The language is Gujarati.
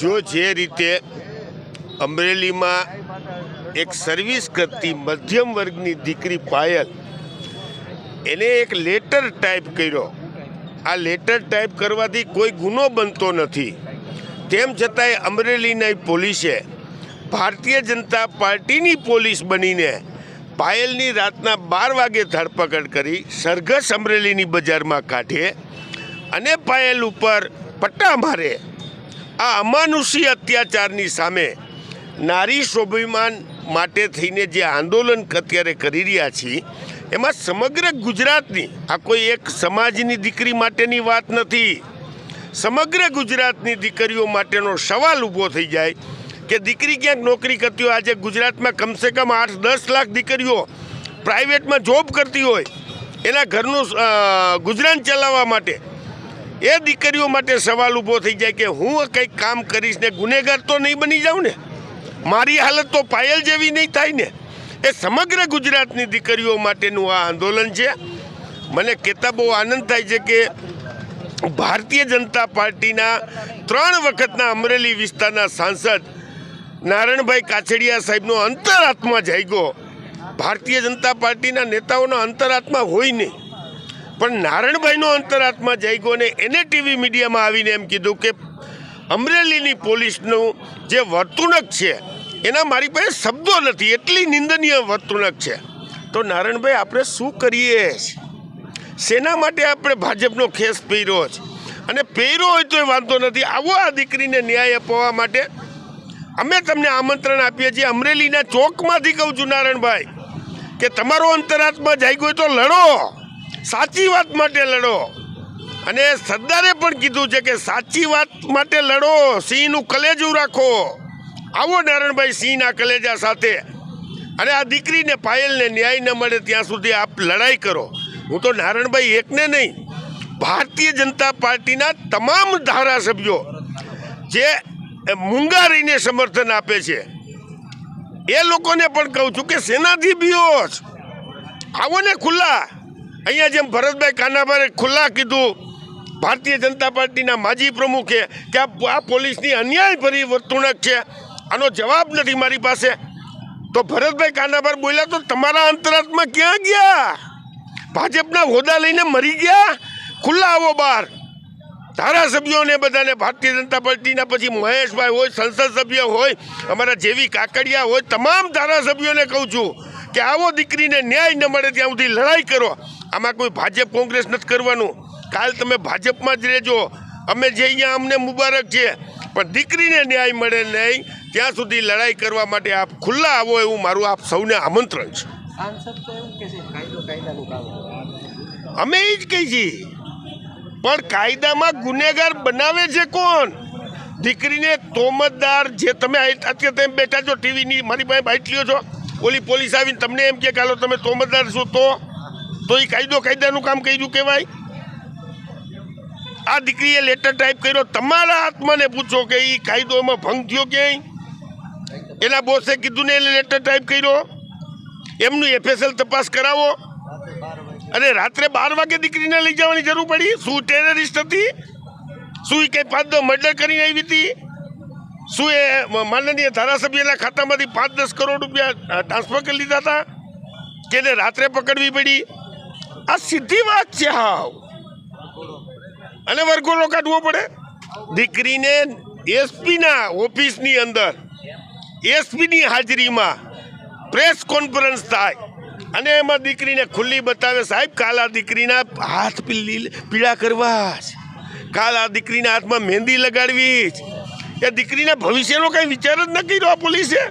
જો જે રીતે અમરેલીમાં એક સર્વિસ કરતી મધ્યમ વર્ગની દીકરી પાયલ, એને એક લેટર ટાઈપ કર્યો. આ લેટર ટાઈપ કરવાથી કોઈ ગુનો બનતો નથી. તેમ છતાંય અમરેલીના પોલીસે ભારતીય જનતા પાર્ટીની પોલીસ બનીને પાયલની રાતના બાર વાગે ધરપકડ કરી સરઘસ અમરેલીની બજારમાં કાઢે અને પાયલ ઉપર પટ્ટા મારે. આ અમાનુષી અત્યાચારની સામે નારી સ્વાભિમાન માટે થઈને જે આંદોલન અત્યારે કરી રહ્યા છીએ, એમાં સમગ્ર ગુજરાતની, આ કોઈ એક સમાજની દીકરી માટેની વાત નથી. સમગ્ર ગુજરાતની દીકરીઓ માટેનો સવાલ ઊભો થઈ જાય કે દીકરી ક્યાંક નોકરી કરતી હોય, આજે ગુજરાતમાં કમસે કમ આઠ દસ લાખ દીકરીઓ પ્રાઇવેટમાં જોબ કરતી હોય, એના ઘરનું ગુજરાન ચલાવવા માટે એ દીકરીઓ માટે સવાલ ઊભો થઈ જાય કે હું કંઈક કામ કરીશ ને ગુનેગાર તો નહીં બની જાઉં ને? મારી હાલત તો પાયલ જેવી નહીં થાય ને? એ સમગ્ર ગુજરાતની દીકરીઓ માટેનું આ આંદોલન છે. મને કહેતા બહુ આનંદ થાય છે કે ભારતીય જનતા પાર્ટીના ત્રણ વખતના અમરેલી વિસ્તારના સાંસદ નારાયણભાઈ કાછડિયા સાહેબનો અંતરાત્મા જાગ્યો. ભારતીય જનતા પાર્ટીના નેતાઓનો અંતરાત્મા હોય નહીં. પણ નારાયણભાઈનો અંતરાત્મા જાગ્યો ને એને ટીવી મીડિયામાં આવીને એમ કીધું કે અમરેલીની પોલીસનું જે વર્તુણક છે, એના મારી પાસે શબ્દો નથી, એટલી નિંદનીય વર્તુણક છે. તો નારાયણભાઈ, આપણે શું કરીએ? શેના માટે આપણે ભાજપનો ખેસ પહેર્યો છે? અને પહેર્યો હોય તોય વાંધો નથી. આવો આ દીકરીને ન્યાય અપાવવા માટે અમે તમને આમંત્રણ આપીએ છીએ. અમરેલીના ચોકમાંથી કહું છું નારાયણભાઈ, કે તમારો અંતરાત્મા જાગ્યો હોય તો લડો. સાચી વાત માટે લડો. અને સરદારે પણ કીધું છે કે સાચી વાત માટે લડો, સિંહનું કલેજું રાખો. આવો નારાયણભાઈ સિંહના કલેજા સાથે. અને આ દીકરીને પાયલને ન્યાય ન મળે ત્યાં સુધી આપ લડાઈ કરો. હું તો નારાયણભાઈ એકને નહીં, ભારતીય જનતા પાર્ટીના તમામ ધારાસભ્યો જે મૂંગા રહીને સમર્થન આપે છે, એ લોકોને પણ કહું છું કે સેનાથી બીઓ આવો ને ખુલ્લા. અહીંયા જેમ ભરતભાઈ કાનાભાઈ ખુલ્લા કીધું, ભારતીય જનતા પાર્ટીના માજી પ્રમુખે કે આ પોલીસની અન્યાયભરી વર્તણૂક છે, આનો જવાબ નથી મારી પાસે. તો ભરતભાઈ કાનાભાર બોલ્યા તો તમારા અંતરાત્મા ક્યાં ગયા? ભાજપના હોદ્દા લઈને મરી ગયા? ખુલ્લા આવો બહાર ધારાસભ્યોને બધાને ભારતીય જનતા પાર્ટીના પછી મહેશભાઈ હોય, સંસદ સભ્ય હોય, અમારા જેવી કાકડિયા હોય, તમામ ધારાસભ્યોને કહું છું કે આવો દીકરીને ન્યાય ન મળે ત્યાં સુધી લડાઈ કરો. આમાં કોઈ ભાજપ કોંગ્રેસ નથી કરવાનું. કાલ તમે ભાજપમાં જ રહેજો. અમે જે અહીંયા અમને મુબારક છે. પણ દીકરીને ન્યાય મળે નહીં ત્યાં સુધી લડાઈ કરવા માટે આપ ખુલ્લા આવો એવું મારું આપ સૌને આમંત્રણ છે. અમે એ જ કહી છીએ. પણ કાયદામાં ગુનેગાર બનાવે છે કોણ? દીકરીને તોમતદાર જે તમે અત્યારે તમે બેઠા છો ટીવીની મારી પાસે બાઇટલીઓ છો. ઓલી પોલીસ આવીને તમને એમ કે કાલો તમે તોમતદાર છો તો? તો એ કાયદો કાયદાનું કામ કર્યું કહેવાય? આ દીકરીએ લેટર ટાઈપ કર્યો. તમારા આત્માને પૂછો કે એ કાયદોમાં ભંગ થયો ક્યાંય? એના બોસે કીધું ને એને લેટર ટાઈપ કર્યો. એમનું એફએસએલ તપાસ કરાવો. અને રાત્રે બાર વાગે દીકરીને લઈ જવાની જરૂર પડી. શું ટેરરિસ્ટ હતી? શું એ કંઈ પાંચ મર્ડર કરીને આવી હતી? શું એ માનનીય ધારાસભ્યના ખાતામાંથી પાંચ દસ કરોડ રૂપિયા ટ્રાન્સફર કરી લીધા હતા? કે રાત્રે પકડવી પડી? આ સીધી વાત છે, હાવ. અને વર્ગોનો કાઢવો પડે. દીકરીને એસપીના ઓફિસની અંદર, એસપીની હાજરીમાં પ્રેસ કોન્ફરન્સ થાય. અને એમાં દીકરીને ખુલ્લી બતાવે, સાહેબ, કાલ દીકરીના હાથ પીલી, પીળા કરવા છે કાલ દીકરીના હાથમાં મહેંદી લગાડવી જ. એ દીકરીના ભવિષ્યનો કંઈ વિચાર જ ન કર્યો આ પોલીસે?